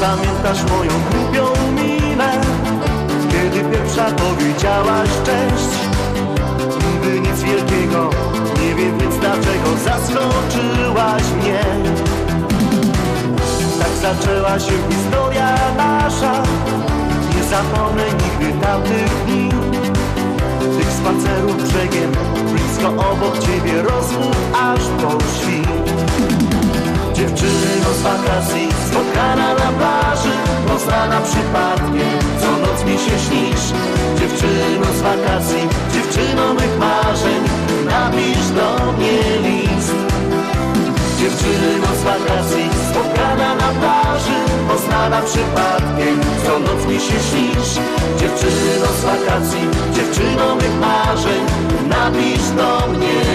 pamiętasz moją głupią minę? Kiedy pierwsza powiedziałaś cześć By nic wielkiego, nie wiem więc dlaczego zaskoczyłaś mnie. Tak zaczęła się historia nasza. Nie zapomnę nigdy tamtych dni. Tych spacerów brzegiem, blisko obok ciebie rozmów aż po świt Dziewczyno z wakacji, Poznana przypadkiem, co noc mi się śnisz. Dziewczyno z wakacji, dziewczyno mych marzeń Napisz do mnie list. Dziewczyno z wakacji, spotkana na plaży Poznana przypadkiem, co noc mi się śnisz. Dziewczyno z wakacji, dziewczyno mych marzeń Napisz do mnie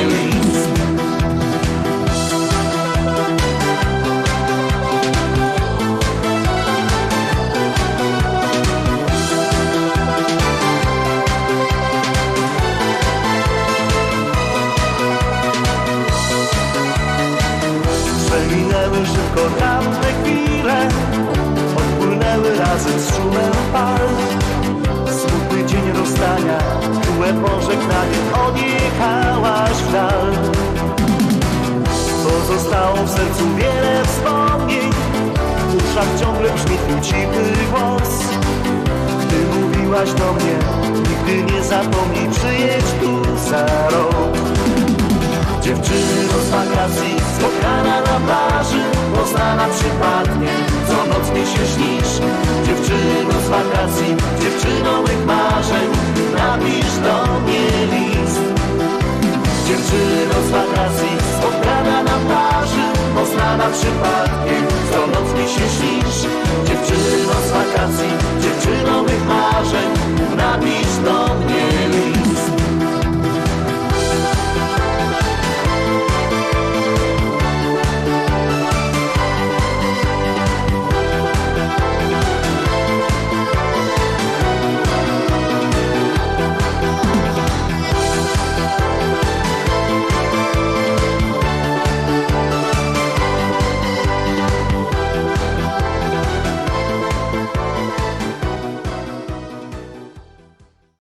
Szybko tamte chwile Odpłynęły razem z szumem fal Smutny dzień rozstania Czułe pożegnanie Odjechałaś w dal. Pozostało w sercu wiele wspomnień W uszach ciągle brzmi cichy głos. Gdy mówiłaś do mnie Nigdy nie zapomnij przyjedź tu za rok. Dziewczyno z wakacji, spotkana na plaży śnisz Dziewczyno z wakacji, dziewczyno mych marzeń. Napisz do mnie list. Dziewczyno z wakacji, spotkana na plaży Poznana przypadkiem, mi się śnisz